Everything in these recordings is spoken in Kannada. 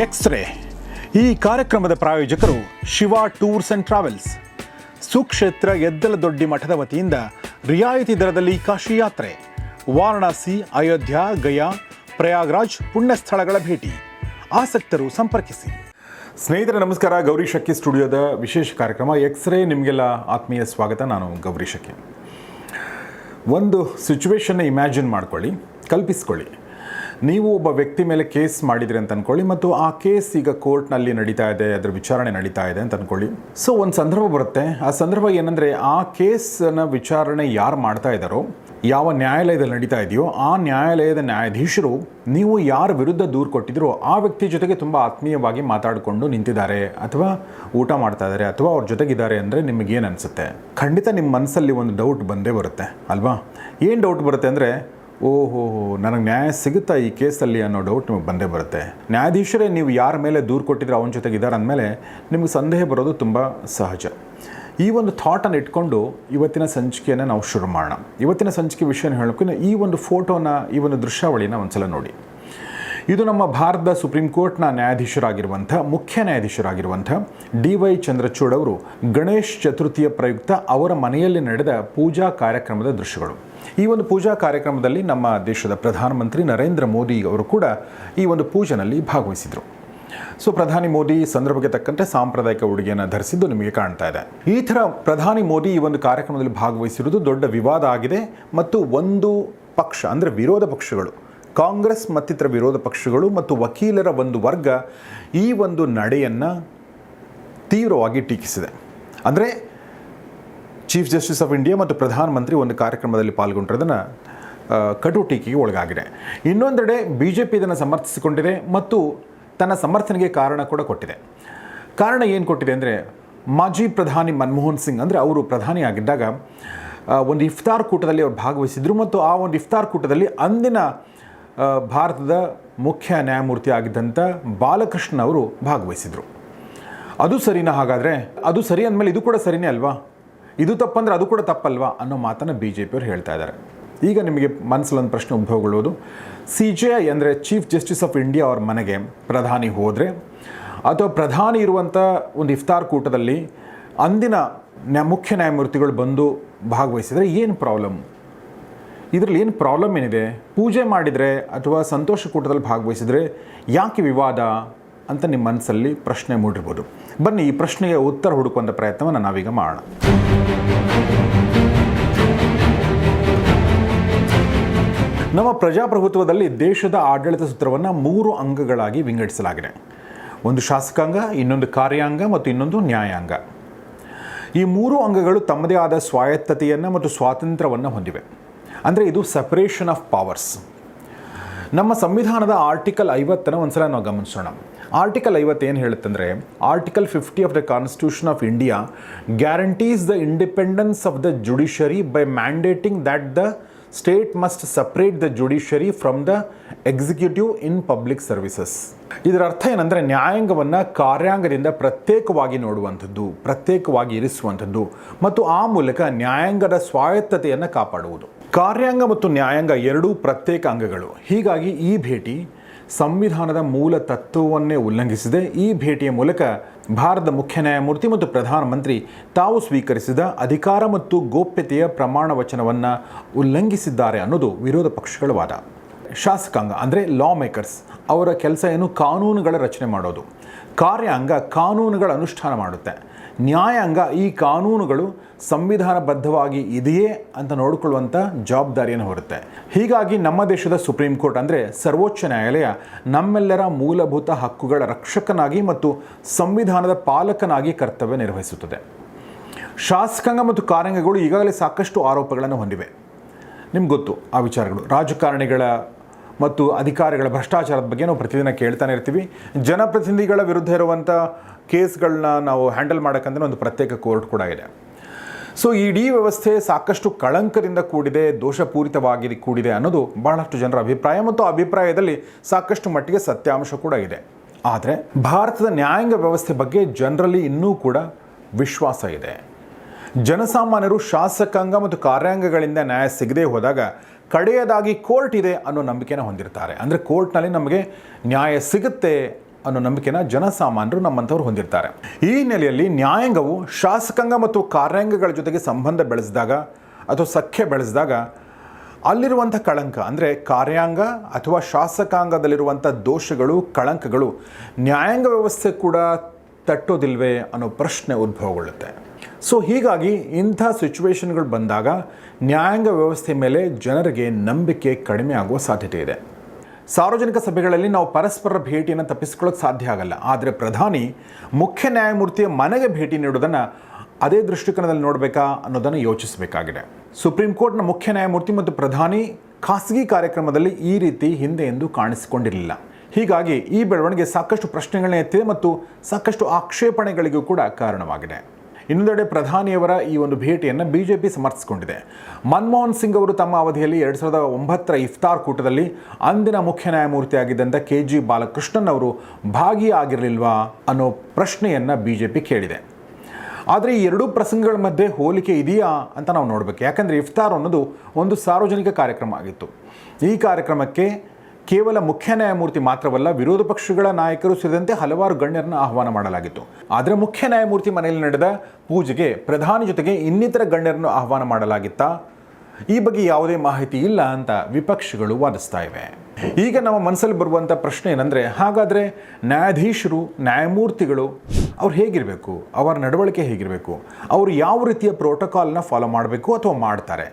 ಎಕ್ಸ್ರೇ ಈ ಕಾರ್ಯಕ್ರಮದ ಪ್ರಾಯೋಜಕರು ಶಿವ ಟೂರ್ಸ್ ಅಂಡ್ ಟ್ರಾವೆಲ್ಸ್. ಸುಕ್ಷೇತ್ರ ಎದ್ದಲ ದೊಡ್ಡಿ ಮಠದ ವತಿಯಿಂದ ರಿಯಾಯಿತಿ ದರದಲ್ಲಿ ಕಾಶಿ ಯಾತ್ರೆ. ವಾರಣಾಸಿ, ಅಯೋಧ್ಯ, ಗಯಾ, ಪ್ರಯಾಗ್ರಾಜ್ ಪುಣ್ಯ ಸ್ಥಳಗಳ ಭೇಟಿ. ಆಸಕ್ತರು ಸಂಪರ್ಕಿಸಿ. ಸ್ನೇಹಿತರೆ, ನಮಸ್ಕಾರ. ಗೌರಿ ಶಕ್ಕಿ ಸ್ಟುಡಿಯೋದ ವಿಶೇಷ ಕಾರ್ಯಕ್ರಮ ಎಕ್ಸ್ರೇ ನಿಮಗೆಲ್ಲ ಆತ್ಮೀಯ ಸ್ವಾಗತ. ನಾನು ಗೌರಿ ಶಕ್ಕಿ ಒಂದು ಸಿಚುವೇಶನ್ನ ಇಮ್ಯಾಜಿನ್ ಮಾಡ್ಕೊಳ್ಳಿ, ಕಲ್ಪಿಸ್ಕೊಳ್ಳಿ. ನೀವು ಒಬ್ಬ ವ್ಯಕ್ತಿ ಮೇಲೆ ಕೇಸ್ ಮಾಡಿದ್ರಿ ಅಂತ ಅನ್ಕೊಳ್ಳಿ ಮತ್ತು ಆ ಕೇಸ್ ಈಗ ಕೋರ್ಟ್ನಲ್ಲಿ ನಡೀತಾ ಇದೆ, ಅದರ ವಿಚಾರಣೆ ನಡೀತಾ ಇದೆ ಅಂತ ಅನ್ಕೊಳ್ಳಿ. ಸೊ ಒಂದು ಸಂದರ್ಭ ಬರುತ್ತೆ. ಆ ಸಂದರ್ಭ ಏನಂದರೆ, ಆ ಕೇಸನ್ನ ವಿಚಾರಣೆ ಯಾರು ಮಾಡ್ತಾ ಇದ್ದಾರೋ, ಯಾವ ನ್ಯಾಯಾಲಯದಲ್ಲಿ ನಡೀತಾ ಇದೆಯೋ, ಆ ನ್ಯಾಯಾಲಯದ ನ್ಯಾಯಾಧೀಶರು ನೀವು ಯಾರ ವಿರುದ್ಧ ದೂರು ಕೊಟ್ಟಿದ್ರೋ, ಆ ವ್ಯಕ್ತಿ ಜೊತೆಗೆ ತುಂಬ ಆತ್ಮೀಯವಾಗಿ ಮಾತಾಡಿಕೊಂಡು ನಿಂತಿದ್ದಾರೆ. ಅಥವಾ ಊಟ ಮಾಡ್ತಾ ಇದ್ದಾರೆ, ಅಥವಾ ಅವ್ರ ಜೊತೆಗಿದ್ದಾರೆ ಅಂದರೆ ನಿಮಗೇನು ಅನಿಸುತ್ತೆ? ಖಂಡಿತ ನಿಮ್ಮ ಮನಸ್ಸಲ್ಲಿ ಒಂದು ಡೌಟ್ ಬಂದೇ ಬರುತ್ತೆ, ಅಲ್ವಾ? ಏನು ಡೌಟ್ ಬರುತ್ತೆ ಅಂದರೆ ಓಹೋ, ನನಗೆ ನ್ಯಾಯ ಸಿಗುತ್ತಾ ಈ ಕೇಸಲ್ಲಿ ಅನ್ನೋ ಡೌಟ್ ನಿಮಗೆ ಬಂದೇ ಬರುತ್ತೆ. ನ್ಯಾಯಾಧೀಶರೇ, ನೀವು ಯಾರ ಮೇಲೆ ದೂರು ಕೊಟ್ಟಿದ್ರೆ ಅವನ ಜೊತೆಗಿದ್ದಾರೆ ಅಂದಮೇಲೆ ನಿಮಗೆ ಸಂದೇಹ ಬರೋದು ತುಂಬ ಸಹಜ. ಈ ಒಂದು ಥಾಟನ್ನು ಇಟ್ಕೊಂಡು ಇವತ್ತಿನ ಸಂಚಿಕೆಯನ್ನು ನಾವು ಶುರು ಮಾಡೋಣ. ಇವತ್ತಿನ ಸಂಚಿಕೆ ವಿಷಯನ ಹೇಳೋಕೆ ಈ ಒಂದು ಫೋಟೋನ ಈ ಒಂದು ದೃಶ್ಯಾವಳಿನ ಒಂದ್ಸಲ ನೋಡಿ. ಇದು ನಮ್ಮ ಭಾರತದ ಸುಪ್ರೀಂ ಕೋರ್ಟ್ನ ನ್ಯಾಯಾಧೀಶರಾಗಿರುವಂಥ, ಮುಖ್ಯ ನ್ಯಾಯಾಧೀಶರಾಗಿರುವಂಥ ಡಿ ವೈ ಚಂದ್ರಚೂಡ್ ಅವರು ಗಣೇಶ್ ಚತುರ್ಥಿಯ ಪ್ರಯುಕ್ತ ಅವರ ಮನೆಯಲ್ಲಿ ನಡೆದ ಪೂಜಾ ಕಾರ್ಯಕ್ರಮದ ದೃಶ್ಯಗಳು. ಈ ಒಂದು ಪೂಜಾ ಕಾರ್ಯಕ್ರಮದಲ್ಲಿ ನಮ್ಮ ದೇಶದ ಪ್ರಧಾನಮಂತ್ರಿ ನರೇಂದ್ರ ಮೋದಿ ಅವರು ಕೂಡ ಈ ಒಂದು ಪೂಜೆನಲ್ಲಿ ಭಾಗವಹಿಸಿದರು. ಸೊ, ಪ್ರಧಾನಿ ಮೋದಿ ಸಂದರ್ಭಕ್ಕೆ ತಕ್ಕಂತೆ ಸಾಂಪ್ರದಾಯಿಕ ಉಡುಗೆಯನ್ನು ಧರಿಸಿದ್ದು ನಿಮಗೆ ಕಾಣ್ತಾ ಇದೆ. ಈ ಥರ ಪ್ರಧಾನಿ ಮೋದಿ ಈ ಒಂದು ಕಾರ್ಯಕ್ರಮದಲ್ಲಿ ಭಾಗವಹಿಸಿರುವುದು ದೊಡ್ಡ ವಿವಾದ ಆಗಿದೆ ಮತ್ತು ಒಂದು ಪಕ್ಷ, ಅಂದರೆ ವಿರೋಧ ಪಕ್ಷಗಳು ಕಾಂಗ್ರೆಸ್ ಮತ್ತಿತರ ವಿರೋಧ ಪಕ್ಷಗಳು ಮತ್ತು ವಕೀಲರ ಒಂದು ವರ್ಗ ಈ ಒಂದು ನಡೆಯನ್ನು ತೀವ್ರವಾಗಿ ಟೀಕಿಸಿದೆ. ಅಂದರೆ ಚೀಫ್ ಜಸ್ಟಿಸ್ ಆಫ್ ಇಂಡಿಯಾ ಮತ್ತು ಪ್ರಧಾನಮಂತ್ರಿ ಒಂದು ಕಾರ್ಯಕ್ರಮದಲ್ಲಿ ಪಾಲ್ಗೊಂಡಿರೋದನ್ನು ಕಟು ಟೀಕೆಗೆ ಒಳಗಾಗಿದೆ. ಇನ್ನೊಂದೆಡೆ ಬಿ ಜೆ ಪಿ ಇದನ್ನು ಸಮರ್ಥಿಸಿಕೊಂಡಿದೆ ಮತ್ತು ತನ್ನ ಸಮರ್ಥನೆಗೆ ಕಾರಣ ಕೂಡ ಕೊಟ್ಟಿದೆ. ಕಾರಣ ಏನು ಕೊಟ್ಟಿದೆ ಅಂದರೆ, ಮಾಜಿ ಪ್ರಧಾನಿ ಮನಮೋಹನ್ ಸಿಂಗ್ ಅಂದರೆ ಅವರು ಪ್ರಧಾನಿ ಆಗಿದ್ದಾಗ ಒಂದು ಇಫ್ತಾರ್ ಕೂಟದಲ್ಲಿ ಅವರು ಭಾಗವಹಿಸಿದರು ಮತ್ತು ಆ ಒಂದು ಇಫ್ತಾರ್ ಕೂಟದಲ್ಲಿ ಅಂದಿನ ಭಾರತದ ಮುಖ್ಯ ನ್ಯಾಯಮೂರ್ತಿ ಆಗಿದ್ದಂಥ ಬಾಲಕೃಷ್ಣ ಅವರು ಭಾಗವಹಿಸಿದರು. ಅದು ಸರಿನಾ ಹಾಗಾದರೆ? ಅದು ಸರಿ ಅಂದಮೇಲೆ ಇದು ಕೂಡ ಸರಿನೇ ಅಲ್ವಾ? ಇದು ತಪ್ಪಂದ್ರೆ ಅದು ಕೂಡ ತಪ್ಪಲ್ವಾ ಅನ್ನೋ ಮಾತನ್ನು ಬಿ ಜೆ ಪಿಯವರು ಹೇಳ್ತಾ ಇದ್ದಾರೆ. ಈಗ ನಿಮಗೆ ಮನಸ್ಸಲ್ಲೊಂದು ಪ್ರಶ್ನೆ ಉದ್ಭವಗೊಳ್ಳುವುದು. ಸಿ ಜೆ ಐ ಅಂದರೆ ಚೀಫ್ ಜಸ್ಟಿಸ್ ಆಫ್ ಇಂಡಿಯಾ ಅವ್ರ ಮನೆಗೆ ಪ್ರಧಾನಿ ಹೋದರೆ, ಅಥವಾ ಪ್ರಧಾನಿ ಇರುವಂಥ ಒಂದು ಇಫ್ತಾರ್ ಕೂಟದಲ್ಲಿ ಅಂದಿನ ನ್ಯಾ ಮುಖ್ಯ ನ್ಯಾಯಮೂರ್ತಿಗಳು ಬಂದು ಭಾಗವಹಿಸಿದರೆ ಏನು ಪ್ರಾಬ್ಲಮ್? ಇದರಲ್ಲಿ ಏನು ಪ್ರಾಬ್ಲಮ್ ಏನಿದೆ? ಪೂಜೆ ಮಾಡಿದರೆ ಅಥವಾ ಸಂತೋಷ ಕೂಟದಲ್ಲಿ ಭಾಗವಹಿಸಿದರೆ ಯಾಕೆ ವಿವಾದ ಅಂತ ನಿಮ್ಮ ಮನಸ್ಸಲ್ಲಿ ಪ್ರಶ್ನೆ ಮೂಡಿರ್ಬೋದು. ಬನ್ನಿ ಈ ಪ್ರಶ್ನೆಗೆ ಉತ್ತರ ಹುಡುಕುವಂಥ ಪ್ರಯತ್ನವನ್ನು ನಾವೀಗ ಮಾಡೋಣ. ನಮ್ಮ ಪ್ರಜಾಪ್ರಭುತ್ವದಲ್ಲಿ ದೇಶದ ಆಡಳಿತ ಸೂತ್ರವನ್ನು ಮೂರು ಅಂಗಗಳಾಗಿ ವಿಂಗಡಿಸಲಾಗಿದೆ. ಒಂದು ಶಾಸಕಾಂಗ, ಇನ್ನೊಂದು ಕಾರ್ಯಾಂಗ ಮತ್ತು ಇನ್ನೊಂದು ನ್ಯಾಯಾಂಗ. ಈ ಮೂರು ಅಂಗಗಳು ತಮ್ಮದೇ ಆದ ಸ್ವಾಯತ್ತತೆಯನ್ನು ಮತ್ತು ಸ್ವಾತಂತ್ರ್ಯವನ್ನು ಹೊಂದಿವೆ. ಅಂದರೆ ಇದು ಸಪ್ರೇಷನ್ ಆಫ್ ಪವರ್ಸ್ ನಮ್ಮ ಸಂವಿಧಾನದ ಆರ್ಟಿಕಲ್ ಐವತ್ತನ್ನು ಒಂದ್ಸಲ ನಾವು ಗಮನಿಸೋಣ. ಆರ್ಟಿಕಲ್ ಐವತ್ತು ಏನು ಹೇಳುತ್ತಂದರೆ article fifty of the constitution of India guarantees the independence of the judiciary by mandating that the state must separate the judiciary from the executive in public services ಇದರ ಅರ್ಥ ಏನಂದರೆ, ನ್ಯಾಯಾಂಗವನ್ನು ಕಾರ್ಯಾಂಗದಿಂದ ಪ್ರತ್ಯೇಕವಾಗಿ ನೋಡುವಂಥದ್ದು, ಪ್ರತ್ಯೇಕವಾಗಿ ಇರಿಸುವಂಥದ್ದು, ಮತ್ತು ಆ ಮೂಲಕ ನ್ಯಾಯಾಂಗದ ಸ್ವಾಯತ್ತತೆಯನ್ನು ಕಾಪಾಡುವುದು. ಕಾರ್ಯಾಂಗ ಮತ್ತು ನ್ಯಾಯಾಂಗ ಎರಡೂ ಪ್ರತ್ಯೇಕ ಅಂಗಗಳು. ಹೀಗಾಗಿ ಈ ಭೇಟಿ ಸಂವಿಧಾನದ ಮೂಲ ತತ್ವವನ್ನೇ ಉಲ್ಲಂಘಿಸಿದೆ. ಈ ಭೇಟಿಯ ಮೂಲಕ ಭಾರತದ ಮುಖ್ಯ ನ್ಯಾಯಮೂರ್ತಿ ಮತ್ತು ಪ್ರಧಾನಮಂತ್ರಿ ತಾವು ಸ್ವೀಕರಿಸಿದ ಅಧಿಕಾರ ಮತ್ತು ಗೋಪ್ಯತೆಯ ಪ್ರಮಾಣ ವಚನವನ್ನು ಉಲ್ಲಂಘಿಸಿದ್ದಾರೆ ಅನ್ನೋದು ವಿರೋಧ ಪಕ್ಷಗಳ ವಾದ. ಶಾಸಕಾಂಗ, ಅಂದರೆ ಲಾ ಮೇಕರ್ಸ್ ಅವರ ಕೆಲಸ ಏನು ಕಾನೂನುಗಳ ರಚನೆ ಮಾಡೋದು. ಕಾರ್ಯಾಂಗ ಕಾನೂನುಗಳ ಅನುಷ್ಠಾನ ಮಾಡುತ್ತೆ. ನ್ಯಾಯಾಂಗ ಈ ಕಾನೂನುಗಳು ಸಂವಿಧಾನಬದ್ಧವಾಗಿ ಇದೆಯೇ ಅಂತ ನೋಡಿಕೊಳ್ಳುವಂಥ ಜವಾಬ್ದಾರಿಯನ್ನು ಹೊರುತ್ತೆ. ಹೀಗಾಗಿ ನಮ್ಮ ದೇಶದ ಸುಪ್ರೀಂ ಕೋರ್ಟ್ ಅಂದರೆ ಸರ್ವೋಚ್ಚ ನ್ಯಾಯಾಲಯ ನಮ್ಮೆಲ್ಲರ ಮೂಲಭೂತ ಹಕ್ಕುಗಳ ರಕ್ಷಕನಾಗಿ ಮತ್ತು ಸಂವಿಧಾನದ ಪಾಲಕನಾಗಿ ಕರ್ತವ್ಯ ನಿರ್ವಹಿಸುತ್ತದೆ. ಶಾಸಕಾಂಗ ಮತ್ತು ಕಾರ್ಯಾಂಗಗಳು ಈಗಾಗಲೇ ಸಾಕಷ್ಟು ಆರೋಪಗಳನ್ನು ಹೊಂದಿವೆ. ನಿಮ್ಗೆ ಗೊತ್ತು ಆ ವಿಚಾರಗಳು. ರಾಜಕಾರಣಿಗಳ ಮತ್ತು ಅಧಿಕಾರಿಗಳ ಭ್ರಷ್ಟಾಚಾರದ ಬಗ್ಗೆ ನಾವು ಪ್ರತಿದಿನ ಕೇಳ್ತಾನೆ ಇರ್ತೀವಿ. ಜನಪ್ರತಿನಿಧಿಗಳ ವಿರುದ್ಧ ಇರುವಂಥ ಕೇಸ್ಗಳನ್ನ ನಾವು ಹ್ಯಾಂಡಲ್ ಮಾಡೋಕ್ಕಂದ್ರೆ ಒಂದು ಪ್ರತ್ಯೇಕ ಕೋರ್ಟ್ ಕೂಡ ಇದೆ. ಸೊ ಇಡೀ ವ್ಯವಸ್ಥೆ ಸಾಕಷ್ಟು ಕಳಂಕದಿಂದ ಕೂಡಿದೆ, ದೋಷಪೂರಿತವಾಗಿ ಕೂಡಿದೆ ಅನ್ನೋದು ಬಹಳಷ್ಟು ಜನರ ಅಭಿಪ್ರಾಯ ಮತ್ತು ಅಭಿಪ್ರಾಯದಲ್ಲಿ ಸಾಕಷ್ಟು ಮಟ್ಟಿಗೆ ಸತ್ಯಾಂಶ ಕೂಡ ಇದೆ. ಆದರೆ, ಭಾರತದ ನ್ಯಾಯಾಂಗ ವ್ಯವಸ್ಥೆ ಬಗ್ಗೆ ಜನರಲ್ಲಿ ಇನ್ನೂ ಕೂಡ ವಿಶ್ವಾಸ ಇದೆ. ಜನಸಾಮಾನ್ಯರು ಶಾಸಕಾಂಗ ಮತ್ತು ಕಾರ್ಯಾಂಗಗಳಿಂದ ನ್ಯಾಯ ಸಿಗದೇ ಹೋದಾಗ ಕಡೆಯದಾಗಿ ಕೋರ್ಟ್ ಇದೆ ಅನ್ನೋ ನಂಬಿಕೆನ ಹೊಂದಿರ್ತಾರೆ. ಅಂದರೆ, ಕೋರ್ಟ್ನಲ್ಲಿ ನಮಗೆ ನ್ಯಾಯ ಸಿಗುತ್ತೆ ಅನ್ನೋ ನಂಬಿಕೆನ ಜನಸಾಮಾನ್ಯರು ನಮ್ಮಂಥವ್ರು ಹೊಂದಿರ್ತಾರೆ. ಈ ಹಿನ್ನೆಲೆಯಲ್ಲಿ ನ್ಯಾಯಾಂಗವು ಶಾಸಕಾಂಗ ಮತ್ತು ಕಾರ್ಯಾಂಗಗಳ ಜೊತೆಗೆ ಸಂಬಂಧ ಬೆಳೆಸಿದಾಗ ಅಥವಾ ಸಖ್ಯ ಬೆಳೆಸಿದಾಗ ಅಲ್ಲಿರುವಂಥ ಕಳಂಕ, ಅಂದರೆ ಕಾರ್ಯಾಂಗ ಅಥವಾ ಶಾಸಕಾಂಗದಲ್ಲಿರುವಂಥ ದೋಷಗಳು, ಕಳಂಕಗಳು ನ್ಯಾಯಾಂಗ ವ್ಯವಸ್ಥೆ ಕೂಡ ತಟ್ಟೋದಿಲ್ವೇ ಅನ್ನೋ ಪ್ರಶ್ನೆ ಉದ್ಭವಗೊಳ್ಳುತ್ತೆ. ಸೊ ಹೀಗಾಗಿ ಇಂಥ ಸಿಚುವೇಶನ್ಗಳು ಬಂದಾಗ ನ್ಯಾಯಾಂಗ ವ್ಯವಸ್ಥೆ ಮೇಲೆ ಜನರಿಗೆ ನಂಬಿಕೆ ಕಡಿಮೆ ಆಗುವ ಸಾಧ್ಯತೆ ಇದೆ. ಸಾರ್ವಜನಿಕ ಸಭೆಗಳಲ್ಲಿ ನಾವು ಪರಸ್ಪರ ಭೇಟಿಯನ್ನು ತಪ್ಪಿಸ್ಕೊಳ್ಳೋಕೆ ಸಾಧ್ಯ ಆಗಲ್ಲ. ಆದರೆ ಪ್ರಧಾನಿ, ಮುಖ್ಯ ನ್ಯಾಯಮೂರ್ತಿಯ ಮನೆಗೆ ಭೇಟಿ ನೀಡೋದನ್ನು ಅದೇ ದೃಷ್ಟಿಕೋನದಲ್ಲಿ ನೋಡಬೇಕಾ ಅನ್ನೋದನ್ನು ಯೋಚಿಸಬೇಕಾಗಿದೆ. ಸುಪ್ರೀಂ ಕೋರ್ಟ್ನ ಮುಖ್ಯ ನ್ಯಾಯಮೂರ್ತಿ ಮತ್ತು ಪ್ರಧಾನಿ ಖಾಸಗಿ ಕಾರ್ಯಕ್ರಮದಲ್ಲಿ ಈ ರೀತಿ ಹಿಂದೆ ಎಂದು ಕಾಣಿಸಿಕೊಂಡಿರಲಿಲ್ಲ. ಹೀಗಾಗಿ ಈ ಬೆಳವಣಿಗೆ ಸಾಕಷ್ಟು ಪ್ರಶ್ನೆಗಳನ್ನ ಎತ್ತಿದೆ ಮತ್ತು ಸಾಕಷ್ಟು ಆಕ್ಷೇಪಣೆಗಳಿಗೂ ಕೂಡ ಕಾರಣವಾಗಿದೆ. ಇನ್ನೊಂದೆಡೆ ಪ್ರಧಾನಿಯವರ ಈ ಒಂದು ಭೇಟಿಯನ್ನು ಬಿಜೆಪಿ ಸಮರ್ಥಿಸಿಕೊಂಡಿದೆ. ಮನಮೋಹನ್ ಸಿಂಗ್ ಅವರು ತಮ್ಮ ಅವಧಿಯಲ್ಲಿ ಎರಡು ಸಾವಿರದ ಒಂಬತ್ತರ ಇಫ್ತಾರ್ ಕೂಟದಲ್ಲಿ ಅಂದಿನ ಮುಖ್ಯ ನ್ಯಾಯಮೂರ್ತಿಯಾಗಿದ್ದಂಥ ಕೆ ಜಿ ಬಾಲಕೃಷ್ಣನ್ ಅವರು ಭಾಗಿಯಾಗಿರಲಿಲ್ವಾ ಅನ್ನೋ ಪ್ರಶ್ನೆಯನ್ನು ಬಿಜೆಪಿ ಕೇಳಿದೆ. ಆದರೆ ಈ ಎರಡೂ ಪ್ರಸಂಗಗಳ ಮಧ್ಯೆ ಹೋಲಿಕೆ ಇದೆಯಾ ಅಂತ ನಾವು ನೋಡಬೇಕು. ಯಾಕಂದರೆ ಇಫ್ತಾರ್ ಅನ್ನೋದು ಒಂದು ಸಾರ್ವಜನಿಕ ಕಾರ್ಯಕ್ರಮ ಆಗಿತ್ತು. ಈ ಕಾರ್ಯಕ್ರಮಕ್ಕೆ ಕೇವಲ ಮುಖ್ಯ ನ್ಯಾಯಮೂರ್ತಿ ಮಾತ್ರವಲ್ಲ, ವಿರೋಧ ಪಕ್ಷಗಳ ನಾಯಕರು ಸೇರಿದಂತೆ ಹಲವಾರು ಗಣ್ಯರನ್ನು ಆಹ್ವಾನ ಮಾಡಲಾಗಿತ್ತು. ಆದರೆ ಮುಖ್ಯ ನ್ಯಾಯಮೂರ್ತಿ ಮನೆಯಲ್ಲಿ ನಡೆದ ಪೂಜೆಗೆ ಪ್ರಧಾನಿ ಜೊತೆಗೆ ಇನ್ನಿತರ ಗಣ್ಯರನ್ನು ಆಹ್ವಾನ ಮಾಡಲಾಗಿತ್ತಾ? ಈ ಬಗ್ಗೆ ಯಾವುದೇ ಮಾಹಿತಿ ಇಲ್ಲ ಅಂತ ವಿಪಕ್ಷಗಳು ವಾದಿಸ್ತಾ ಇವೆ. ಈಗ ನಮ್ಮ ಮನಸ್ಸಲ್ಲಿ ಬರುವಂಥ ಪ್ರಶ್ನೆ ಏನಂದರೆ, ಹಾಗಾದರೆ ನ್ಯಾಯಾಧೀಶರು, ನ್ಯಾಯಮೂರ್ತಿಗಳು ಅವ್ರು ಹೇಗಿರಬೇಕು? ಅವರ ನಡವಳಿಕೆ ಹೇಗಿರಬೇಕು? ಅವರು ಯಾವ ರೀತಿಯ ಪ್ರೋಟೋಕಾಲ್ನ ಫಾಲೋ ಮಾಡಬೇಕು ಅಥವಾ ಮಾಡ್ತಾರೆ?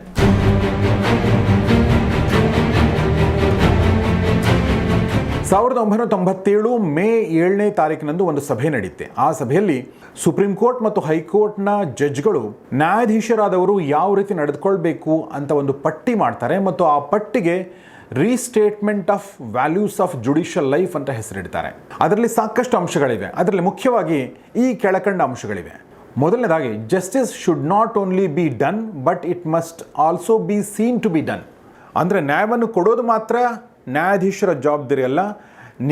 ಸಾವಿರದ ಒಂಬೈನೂರ ತೊಂಬತ್ತೇಳು ಮೇ ಏಳನೇ ತಾರೀಕಿನಂದು ಒಂದು ಸಭೆ ನಡೆಯುತ್ತೆ ಆ ಸಭೆಯಲ್ಲಿ ಸುಪ್ರೀಂ ಕೋರ್ಟ್ ಮತ್ತು ಹೈಕೋರ್ಟ್ನ ಜಡ್ಜ್ಗಳು ನ್ಯಾಯಾಧೀಶರಾದವರು ಯಾವ ರೀತಿ ನಡೆದುಕೊಳ್ಬೇಕು ಅಂತ ಒಂದು ಪಟ್ಟಿ ಮಾಡ್ತಾರೆ ಮತ್ತು ಆ ಪಟ್ಟಿಗೆ restatement of values of judicial life ಅಂತ ಹೆಸರಿಡ್ತಾರೆ. ಅದರಲ್ಲಿ ಸಾಕಷ್ಟು ಅಂಶಗಳಿವೆ. ಅದರಲ್ಲಿ ಮುಖ್ಯವಾಗಿ ಈ ಕೆಳಕಂಡ ಅಂಶಗಳಿವೆ. ಮೊದಲನೇದಾಗಿ justice should not only be done but it must also be seen to be done ಅಂದರೆ ನ್ಯಾಯವನ್ನು ಕೊಡೋದು ಮಾತ್ರ ನ್ಯಾಯಾಧೀಶರ ಜವಾಬ್ದಾರಿ ಅಲ್ಲ,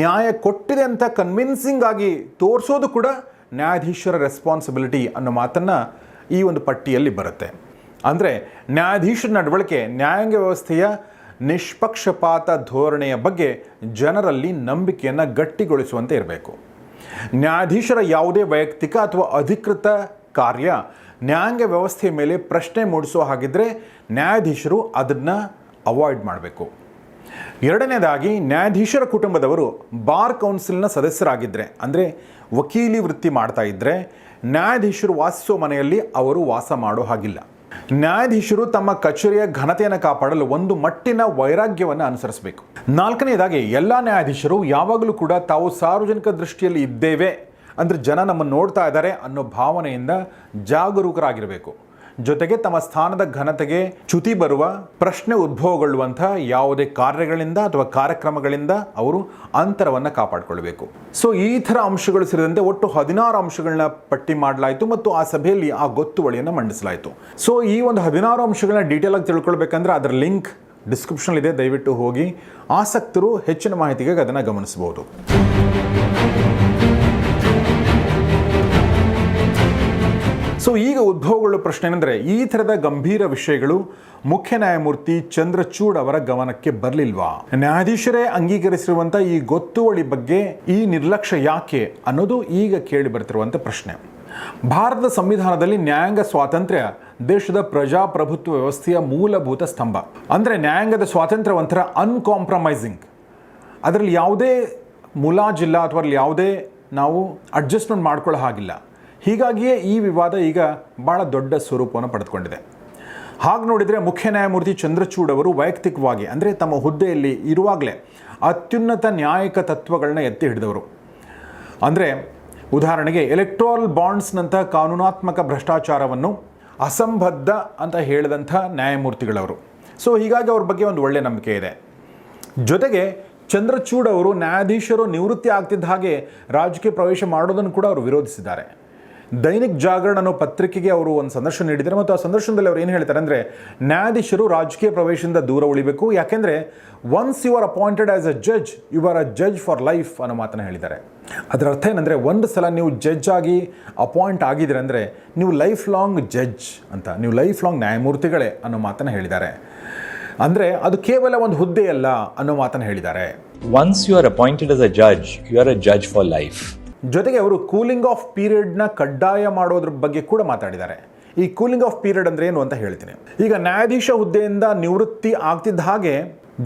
ನ್ಯಾಯ ಕೊಟ್ಟಿದೆ ಅಂತ ಕನ್ವಿನ್ಸಿಂಗ್ ಆಗಿ ತೋರಿಸೋದು ಕೂಡ ನ್ಯಾಯಾಧೀಶರ ರೆಸ್ಪಾನ್ಸಿಬಿಲಿಟಿ ಅನ್ನೋ ಮಾತನ್ನು ಈ ಒಂದು ಪಟ್ಟಿಯಲ್ಲಿ ಬರುತ್ತೆ. ಅಂದರೆ ನ್ಯಾಯಾಧೀಶರ ನಡವಳಿಕೆ, ನ್ಯಾಯಾಂಗ ವ್ಯವಸ್ಥೆಯ ನಿಷ್ಪಕ್ಷಪಾತ ಧೋರಣೆಯ ಬಗ್ಗೆ ಜನರಲ್ಲಿ ನಂಬಿಕೆಯನ್ನು ಗಟ್ಟಿಗೊಳಿಸುವಂತೆ ಇರಬೇಕು. ನ್ಯಾಯಾಧೀಶರ ಯಾವುದೇ ವೈಯಕ್ತಿಕ ಅಥವಾ ಅಧಿಕೃತ ಕಾರ್ಯ ನ್ಯಾಯಾಂಗ ವ್ಯವಸ್ಥೆಯ ಮೇಲೆ ಪ್ರಶ್ನೆ ಮೂಡಿಸೋ ಹಾಗಿದ್ರೆ ನ್ಯಾಯಾಧೀಶರು ಅದನ್ನು ಅವಾಯ್ಡ್ ಮಾಡಬೇಕು. ಎರಡನೇದಾಗಿ, ನ್ಯಾಯಾಧೀಶರ ಕುಟುಂಬದವರು ಬಾರ್ ಕೌನ್ಸಿಲ್ನ ಸದಸ್ಯರಾಗಿದ್ದರೆ ಅಂದರೆ ವಕೀಲಿ ವೃತ್ತಿ ಮಾಡ್ತಾ ಇದ್ದರೆ ನ್ಯಾಯಾಧೀಶರು ವಾಸಿಸೋ ಮನೆಯಲ್ಲಿ ಅವರು ವಾಸ ಮಾಡೋ ಹಾಗಿಲ್ಲ. ನ್ಯಾಯಾಧೀಶರು ತಮ್ಮ ಕಚೇರಿಯ ಘನತೆಯನ್ನು ಕಾಪಾಡಲು ಒಂದು ಮಟ್ಟಿನ ವೈರಾಗ್ಯವನ್ನು ಅನುಸರಿಸಬೇಕು. ನಾಲ್ಕನೇದಾಗಿ, ಎಲ್ಲ ನ್ಯಾಯಾಧೀಶರು ಯಾವಾಗಲೂ ಕೂಡ ತಾವು ಸಾರ್ವಜನಿಕ ದೃಷ್ಟಿಯಲ್ಲಿ ಇದ್ದೇವೆ, ಅಂದರೆ ಜನ ನಮ್ಮನ್ನು ನೋಡ್ತಾ ಇದ್ದಾರೆ ಅನ್ನೋ ಭಾವನೆಯಿಂದ ಜಾಗರೂಕರಾಗಿರಬೇಕು. ಜೊತೆಗೆ ತಮ್ಮ ಸ್ಥಾನದ ಘನತೆಗೆ ಚ್ಯುತಿ ಬರುವ ಪ್ರಶ್ನೆ ಉದ್ಭವಗೊಳ್ಳುವಂತಹ ಯಾವುದೇ ಕಾರ್ಯಗಳಿಂದ ಅಥವಾ ಕಾರ್ಯಕ್ರಮಗಳಿಂದ ಅವರು ಅಂತರವನ್ನು ಕಾಪಾಡಿಕೊಳ್ಬೇಕು ಸೊ ಈ ಥರ ಅಂಶಗಳು ಸೇರಿದಂತೆ ಒಟ್ಟು ಹದಿನಾರು ಅಂಶಗಳನ್ನ ಪಟ್ಟಿ ಮಾಡಲಾಯಿತು ಮತ್ತು ಆ ಸಭೆಯಲ್ಲಿ ಆ ಗೊತ್ತುವಳಿಯನ್ನು ಮಂಡಿಸಲಾಯಿತು. ಸೊ ಈ ಒಂದು ಹದಿನಾರು ಅಂಶಗಳನ್ನ ಡೀಟೇಲ್ ಆಗಿ ತಿಳ್ಕೊಳ್ಬೇಕಂದ್ರೆ ಅದರ ಲಿಂಕ್ ಡಿಸ್ಕ್ರಿಪ್ಷನ್ ಇದೆ. ದಯವಿಟ್ಟು ಹೋಗಿ. ಆಸಕ್ತರು ಹೆಚ್ಚಿನ ಮಾಹಿತಿಗಾಗಿ ಅದನ್ನು ಗಮನಿಸಬಹುದು. ಸೊ ಈಗ ಉದ್ಭವಗೊಳ್ಳುವ ಪ್ರಶ್ನೆ ಏನಂದರೆ ಈ ಥರದ ಗಂಭೀರ ವಿಷಯಗಳು ಮುಖ್ಯ ನ್ಯಾಯಮೂರ್ತಿ ಚಂದ್ರಚೂಡ್ ಅವರ ಗಮನಕ್ಕೆ ಬರಲಿಲ್ವಾ? ನ್ಯಾಯಾಧೀಶರೇ ಅಂಗೀಕರಿಸಿರುವಂಥ ಈ ಗೊತ್ತುವಳಿ ಬಗ್ಗೆ ಈ ನಿರ್ಲಕ್ಷ್ಯ ಯಾಕೆ ಅನ್ನೋದು ಈಗ ಕೇಳಿ ಬರ್ತಿರುವಂಥ ಪ್ರಶ್ನೆ. ಭಾರತದ ಸಂವಿಧಾನದಲ್ಲಿ ನ್ಯಾಯಾಂಗ ಸ್ವಾತಂತ್ರ್ಯ ದೇಶದ ಪ್ರಜಾಪ್ರಭುತ್ವ ವ್ಯವಸ್ಥೆಯ ಮೂಲಭೂತ ಸ್ತಂಭ. ಅಂದರೆ ನ್ಯಾಯಾಂಗದ ಸ್ವಾತಂತ್ರ್ಯ ಒಂಥರ ಅನ್ಕಾಂಪ್ರಮೈಸಿಂಗ್ ಅದರಲ್ಲಿ ಯಾವುದೇ ಮುಲಾಜಿಲ್ಲ ಅಥವಾ ಅಲ್ಲಿ ಯಾವುದೇ ನಾವು ಅಡ್ಜಸ್ಟ್ಮೆಂಟ್ ಮಾಡ್ಕೊಳ್ಳೋ ಹಾಗಿಲ್ಲ. ಹೀಗಾಗಿಯೇ ಈ ವಿವಾದ ಈಗ ಭಾಳ ದೊಡ್ಡ ಸ್ವರೂಪವನ್ನು ಪಡೆದುಕೊಂಡಿದೆ. ಹಾಗೆ ನೋಡಿದರೆ ಮುಖ್ಯ ನ್ಯಾಯಮೂರ್ತಿ ಚಂದ್ರಚೂಡ್ ಅವರು ವೈಯಕ್ತಿಕವಾಗಿ, ಅಂದರೆ ತಮ್ಮ ಹುದ್ದೆಯಲ್ಲಿ ಇರುವಾಗಲೇ ಅತ್ಯುನ್ನತ ನ್ಯಾಯಿಕ ತತ್ವಗಳನ್ನ ಎತ್ತಿ ಹಿಡಿದವರು. ಅಂದರೆ ಉದಾಹರಣೆಗೆ ಎಲೆಕ್ಟ್ರಾಲ್ ಬಾಂಡ್ಸ್ನಂಥ ಕಾನೂನಾತ್ಮಕ ಭ್ರಷ್ಟಾಚಾರವನ್ನು ಅಸಂಬದ್ಧ ಅಂತ ಹೇಳಿದಂಥ ನ್ಯಾಯಮೂರ್ತಿಗಳವರು. ಸೊ ಹೀಗಾಗಿ ಅವ್ರ ಬಗ್ಗೆ ಒಂದು ಒಳ್ಳೆಯ ನಂಬಿಕೆ ಇದೆ. ಜೊತೆಗೆ ಚಂದ್ರಚೂಡ್ ಅವರು ನ್ಯಾಯಾಧೀಶರು ನಿವೃತ್ತಿ ಆಗ್ತಿದ್ದ ಹಾಗೆ ರಾಜಕೀಯ ಪ್ರವೇಶ ಮಾಡೋದನ್ನು ಕೂಡ ಅವರು ವಿರೋಧಿಸಿದ್ದಾರೆ. ದೈನಿಕ್ ಜಾಗರಣ ಅನ್ನೋ ಪತ್ರಿಕೆಗೆ ಅವರು ಒಂದು ಸಂದರ್ಶನ ನೀಡಿದ್ದಾರೆ. ಮತ್ತು ಆ ಸಂದರ್ಶನದಲ್ಲಿ ಅವರು ಏನು ಹೇಳ್ತಾರೆ ಅಂದರೆ, ನ್ಯಾಯಾಧೀಶರು ರಾಜಕೀಯ ಪ್ರವೇಶದಿಂದ ದೂರ ಉಳಿಬೇಕು. ಯಾಕೆಂದರೆ once you are appointed as a judge you are a judge for life ಅನ್ನೋ ಮಾತನ್ನು ಹೇಳಿದ್ದಾರೆ. ಅದರ ಅರ್ಥ ಏನಂದರೆ, ಒಂದು ಸಲ ನೀವು ಜಡ್ಜ್ ಆಗಿ ಅಪಾಯಿಂಟ್ ಆಗಿದ್ರೆ ಅಂದರೆ, ನೀವು ಲೈಫ್ ಲಾಂಗ್ ಜಡ್ಜ್ ಅಂತ, ನೀವು ಲೈಫ್ ಲಾಂಗ್ ನ್ಯಾಯಮೂರ್ತಿಗಳೇ ಅನ್ನೋ ಮಾತನ್ನು ಹೇಳಿದ್ದಾರೆ. ಅಂದರೆ, ಅದು ಕೇವಲ ಒಂದು ಹುದ್ದೆಯಲ್ಲ ಅನ್ನೋ ಮಾತನ್ನು ಹೇಳಿದ್ದಾರೆ. Once you are appointed as a judge you are a judge for life. ಜೊತೆಗೆ ಅವರು ಕೂಲಿಂಗ್ ಆಫ್ ಪೀರಿಯಡ್ನ ಕಡ್ಡಾಯ ಮಾಡೋದ್ರ ಬಗ್ಗೆ ಕೂಡ ಮಾತಾಡಿದ್ದಾರೆ. ಈ ಕೂಲಿಂಗ್ ಆಫ್ ಪೀರಿಯಡ್ ಅಂದ್ರೆ ಏನು ಅಂತ ಹೇಳ್ತೀನಿ. ಈಗ ನ್ಯಾಯಾಧೀಶ ಹುದ್ದೆಯಿಂದ ನಿವೃತ್ತಿ ಆಗ್ತಿದ್ದ ಹಾಗೆ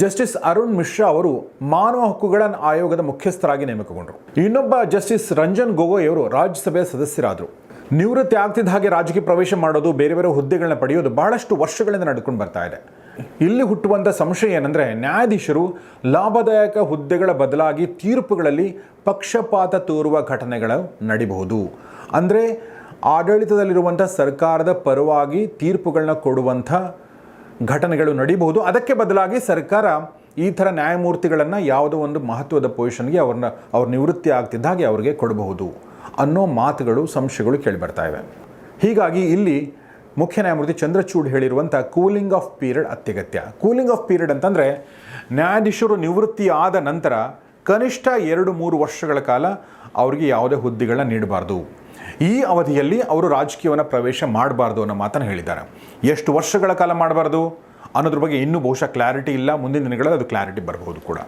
ಜಸ್ಟಿಸ್ ಅರುಣ್ ಮಿಶ್ರಾ ಅವರು ಮಾನವ ಹಕ್ಕುಗಳ ಆಯೋಗದ ಮುಖ್ಯಸ್ಥರಾಗಿ ನೇಮಕಗೊಂಡರು. ಇನ್ನೊಬ್ಬ ಜಸ್ಟಿಸ್ ರಂಜನ್ ಗೊಗೊಯ್ ಅವರು ರಾಜ್ಯಸಭೆಯ ಸದಸ್ಯರಾದರು. ನಿವೃತ್ತಿ ಆಗ್ತಿದ್ದ ಹಾಗೆ ರಾಜಕೀಯ ಪ್ರವೇಶ ಮಾಡೋದು, ಬೇರೆ ಬೇರೆ ಹುದ್ದೆಗಳನ್ನ ಪಡೆಯೋದು ಬಹಳಷ್ಟು ವರ್ಷಗಳಿಂದ ನಡ್ಕೊಂಡು ಬರ್ತಾ ಇದೆ. ಇಲ್ಲಿ ಹುಟ್ಟುವಂಥ ಸಂಶಯ ಏನಂದರೆ ನ್ಯಾಯಾಧೀಶರು ಲಾಭದಾಯಕ ಹುದ್ದೆಗಳ ಬದಲಾಗಿ ತೀರ್ಪುಗಳಲ್ಲಿ ಪಕ್ಷಪಾತ ತೋರುವ ಘಟನೆಗಳು ನಡಿಬಹುದು. ಅಂದರೆ ಆಡಳಿತದಲ್ಲಿರುವಂಥ ಸರ್ಕಾರದ ಪರವಾಗಿ ತೀರ್ಪುಗಳನ್ನ ಕೊಡುವಂಥ ಘಟನೆಗಳು ನಡೀಬಹುದು. ಅದಕ್ಕೆ ಬದಲಾಗಿ ಸರ್ಕಾರ ಈ ಥರ ನ್ಯಾಯಮೂರ್ತಿಗಳನ್ನು ಯಾವುದೋ ಒಂದು ಮಹತ್ವದ ಪೊಸಿಷನ್ಗೆ ಅವ್ರನ್ನ ಅವ್ರ ನಿವೃತ್ತಿ ಆಗ್ತಿದ್ದ ಹಾಗೆ ಅವ್ರಿಗೆ ಕೊಡಬಹುದು ಅನ್ನೋ ಮಾತುಗಳು, ಸಂಶಯಗಳು ಕೇಳಿಬರ್ತಾ ಇವೆ. ಹೀಗಾಗಿ ಇಲ್ಲಿ ಮುಖ್ಯ ನ್ಯಾಯಮೂರ್ತಿ ಚಂದ್ರಚೂಡ್ ಹೇಳಿರುವಂಥ ಕೂಲಿಂಗ್ ಆಫ್ ಪೀರಿಯಡ್ ಅತ್ಯಗತ್ಯ. ಕೂಲಿಂಗ್ ಆಫ್ ಪೀರಿಯಡ್ ಅಂತಂದರೆ ನ್ಯಾಯಾಧೀಶರು ನಿವೃತ್ತಿ ಆದ ನಂತರ ಕನಿಷ್ಠ ಎರಡು ಮೂರು ವರ್ಷಗಳ ಕಾಲ ಅವರಿಗೆ ಯಾವುದೇ ಹುದ್ದೆಗಳನ್ನ ನೀಡಬಾರ್ದು. ಈ ಅವಧಿಯಲ್ಲಿ ಅವರು ರಾಜಕೀಯವನ್ನು ಪ್ರವೇಶ ಮಾಡಬಾರ್ದು ಅನ್ನೋ ಮಾತನ್ನು ಹೇಳಿದ್ದಾರೆ. ಎಷ್ಟು ವರ್ಷಗಳ ಕಾಲ ಮಾಡಬಾರ್ದು? ಅನ್ನೋದ್ರ ಬಗ್ಗೆ ಇನ್ನೂ ಬಹುಶಃ ಕ್ಲಾರಿಟಿ ಇಲ್ಲ. ಮುಂದಿನ ದಿನಗಳಲ್ಲಿ ಅದು ಕ್ಲಾರಿಟಿ ಬರಬಹುದು ಕೂಡ.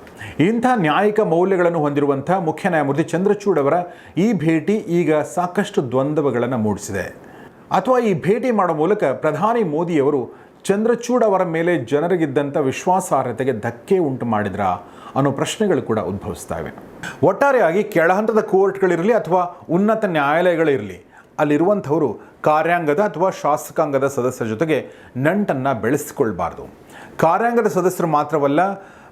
ಇಂಥ ನ್ಯಾಯಿಕ ಮೌಲ್ಯಗಳನ್ನು ಹೊಂದಿರುವಂಥ ಮುಖ್ಯ ನ್ಯಾಯಮೂರ್ತಿ ಚಂದ್ರಚೂಡ್ ಅವರ ಈ ಭೇಟಿ ಈಗ ಸಾಕಷ್ಟು ದ್ವಂದ್ವಗಳನ್ನು ಮೂಡಿಸಿದೆ. ಅಥವಾ ಈ ಭೇಟಿ ಮಾಡೋ ಮೂಲಕ ಪ್ರಧಾನಿ ಮೋದಿಯವರು ಚಂದ್ರಚೂಡ್ ಅವರ ಮೇಲೆ ಜನರಿಗಿದ್ದಂಥ ವಿಶ್ವಾಸಾರ್ಹತೆಗೆ ಧಕ್ಕೆ ಉಂಟು ಮಾಡಿದ್ರಾ ಅನ್ನೋ ಪ್ರಶ್ನೆಗಳು ಕೂಡ ಉದ್ಭವಿಸ್ತಾ ಇವೆ ಒಟ್ಟಾರೆಯಾಗಿ ಕೆಳಹಂತದ ಕೋರ್ಟ್ಗಳಿರಲಿ ಅಥವಾ ಉನ್ನತ ನ್ಯಾಯಾಲಯಗಳಿರಲಿ, ಅಲ್ಲಿರುವಂಥವರು ಕಾರ್ಯಾಂಗದ ಅಥವಾ ಶಾಸಕಾಂಗದ ಸದಸ್ಯರ ಜೊತೆಗೆ ನಂಟನ್ನು ಬೆಳೆಸಿಕೊಳ್ಬಾರ್ದು. ಕಾರ್ಯಾಂಗದ ಸದಸ್ಯರು ಮಾತ್ರವಲ್ಲ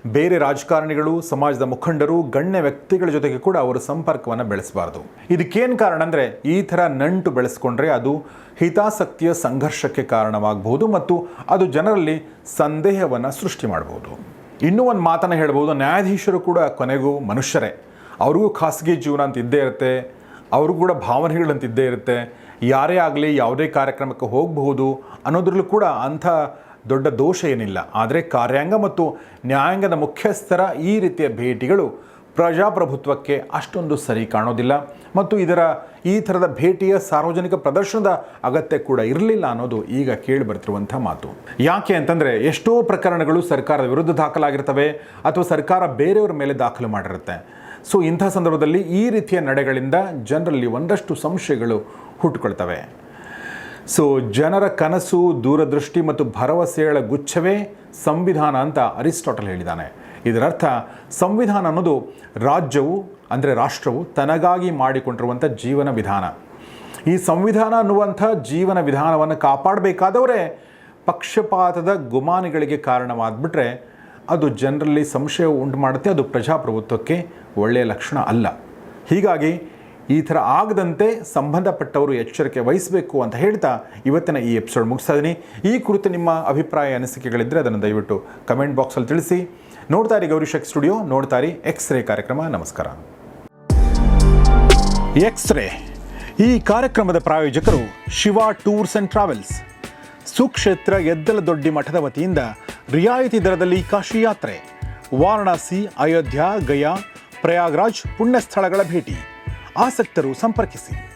ಬೇರೆ ರಾಜಕಾರಣಿಗಳು, ಸಮಾಜದ ಮುಖಂಡರು, ಗಣ್ಯ ವ್ಯಕ್ತಿಗಳ ಜೊತೆಗೆ ಕೂಡ ಅವರು ಸಂಪರ್ಕವನ್ನು ಬೆಳೆಸಬಾರ್ದು. ಇದಕ್ಕೇನು ಕಾರಣ ಅಂದರೆ ಈ ಥರ ನಂಟು ಬೆಳೆಸ್ಕೊಂಡ್ರೆ ಅದು ಹಿತಾಸಕ್ತಿಯ ಸಂಘರ್ಷಕ್ಕೆ ಕಾರಣವಾಗಬಹುದು ಮತ್ತು ಅದು ಜನರಲ್ಲಿ ಸಂದೇಹವನ್ನು ಸೃಷ್ಟಿ ಮಾಡಬಹುದು. ಇನ್ನೂ ಒಂದು ಮಾತನ್ನು ಹೇಳ್ಬೋದು ನ್ಯಾಯಾಧೀಶರು ಕೂಡ ಕೊನೆಗೂ ಮನುಷ್ಯರೇ. ಅವ್ರಿಗೂ ಖಾಸಗಿ ಜೀವನ ಅಂತ ಇದ್ದೇ ಇರುತ್ತೆ, ಅವ್ರಿಗೂ ಕೂಡ ಭಾವನೆಗಳಂತಿದ್ದೇ ಇರುತ್ತೆ. ಯಾರೇ ಆಗಲಿ ಯಾವುದೇ ಕಾರ್ಯಕ್ರಮಕ್ಕೆ ಹೋಗಬಹುದು ಅನ್ನೋದ್ರಲ್ಲೂ ಕೂಡ ಅಂಥ ದೊಡ್ಡ ದೋಷ ಏನಿಲ್ಲ. ಆದರೆ ಕಾರ್ಯಾಂಗ ಮತ್ತು ನ್ಯಾಯಾಂಗದ ಮುಖ್ಯಸ್ಥರ ಈ ರೀತಿಯ ಭೇಟಿಗಳು ಪ್ರಜಾಪ್ರಭುತ್ವಕ್ಕೆ ಅಷ್ಟೊಂದು ಸರಿ ಕಾಣೋದಿಲ್ಲ. ಮತ್ತು ಇದರ ಈ ಥರದ ಭೇಟಿಯ ಸಾರ್ವಜನಿಕ ಪ್ರದರ್ಶನದ ಅಗತ್ಯ ಕೂಡ ಇರಲಿಲ್ಲ ಅನ್ನೋದು ಈಗ ಕೇಳಿ ಬರ್ತಿರುವಂಥ ಮಾತು. ಯಾಕೆ ಅಂತಂದರೆ ಎಷ್ಟೋ ಪ್ರಕರಣಗಳು ಸರ್ಕಾರದ ವಿರುದ್ಧ ದಾಖಲಾಗಿರ್ತವೆ ಅಥವಾ ಸರ್ಕಾರ ಬೇರೆಯವರ ಮೇಲೆ ದಾಖಲು ಮಾಡಿರುತ್ತೆ. ಸೊ ಇಂಥ ಸಂದರ್ಭದಲ್ಲಿ ಈ ರೀತಿಯ ನಡೆಗಳಿಂದ ಜನರಲ್ಲಿ ಒಂದಷ್ಟು ಸಂಶಯಗಳು ಹುಟ್ಟುಕೊಳ್ತವೆ. ಸೊ ಜನರ ಕನಸು, ದೂರದೃಷ್ಟಿ ಮತ್ತು ಭರವಸೆಗಳ ಗುಚ್ಛವೇ ಸಂವಿಧಾನ ಅಂತ ಅರಿಸ್ಟಾಟಲ್ ಹೇಳಿದ್ದಾನೆ. ಇದರರ್ಥ, ಸಂವಿಧಾನ ಅನ್ನೋದು ರಾಜ್ಯವು, ಅಂದರೆ ರಾಷ್ಟ್ರವು ತನಗಾಗಿ ಮಾಡಿಕೊಂಡಿರುವಂಥ ಜೀವನ ವಿಧಾನ. ಈ ಸಂವಿಧಾನ ಅನ್ನುವಂಥ ಜೀವನ ವಿಧಾನವನ್ನು ಕಾಪಾಡಬೇಕಾದವರೇ ಪಕ್ಷಪಾತದ ಗುಮಾನಿಗಳಿಗೆ ಕಾರಣವಾದ್ಬಿಟ್ರೆ ಅದು ಜನರಲ್ಲಿ ಸಂಶಯ ಉಂಟು ಮಾಡುತ್ತೆ, ಅದು ಪ್ರಜಾಪ್ರಭುತ್ವಕ್ಕೆ ಒಳ್ಳೆಯ ಲಕ್ಷಣ ಅಲ್ಲ. ಹೀಗಾಗಿ ಈ ಥರ ಆಗದಂತೆ ಸಂಬಂಧಪಟ್ಟವರು ಎಚ್ಚರಿಕೆ ವಹಿಸಬೇಕು ಅಂತ ಹೇಳ್ತಾ ಇವತ್ತಿನ ಈ ಎಪಿಸೋಡ್ ಮುಗಿಸ್ತಾ ಈ ಕುರಿತು ನಿಮ್ಮ ಅಭಿಪ್ರಾಯ ಅನಿಸಿಕೆಗಳಿದ್ದರೆ ಅದನ್ನು ದಯವಿಟ್ಟು ಕಮೆಂಟ್ ಬಾಕ್ಸಲ್ಲಿ ತಿಳಿಸಿ. ನೋಡ್ತಾ ಇರಿ ಗೌರಿಶಕ್ ಸ್ಟುಡಿಯೋ, ನೋಡ್ತಾ ಇರಿ ಎಕ್ಸ್ ರೇ ಕಾರ್ಯಕ್ರಮ. ನಮಸ್ಕಾರ. ಎಕ್ಸ್ ರೇ ಈ ಕಾರ್ಯಕ್ರಮದ ಪ್ರಾಯೋಜಕರು ಶಿವ ಟೂರ್ಸ್ ಆ್ಯಂಡ್ ಟ್ರಾವೆಲ್ಸ್. ಸುಕ್ಷೇತ್ರ ಎದ್ದಲ ದೊಡ್ಡಿ ಮಠದ ವತಿಯಿಂದ ರಿಯಾಯಿತಿ ದರದಲ್ಲಿ ಕಾಶಿ ಯಾತ್ರೆ ವಾರಣಾಸಿ, ಅಯೋಧ್ಯ, ಗಯಾ, ಪ್ರಯಾಗ್ರಾಜ್ ಪುಣ್ಯಸ್ಥಳಗಳ ಭೇಟಿ. ಆಸಕ್ತರು ಸಂಪರ್ಕಿಸಿ.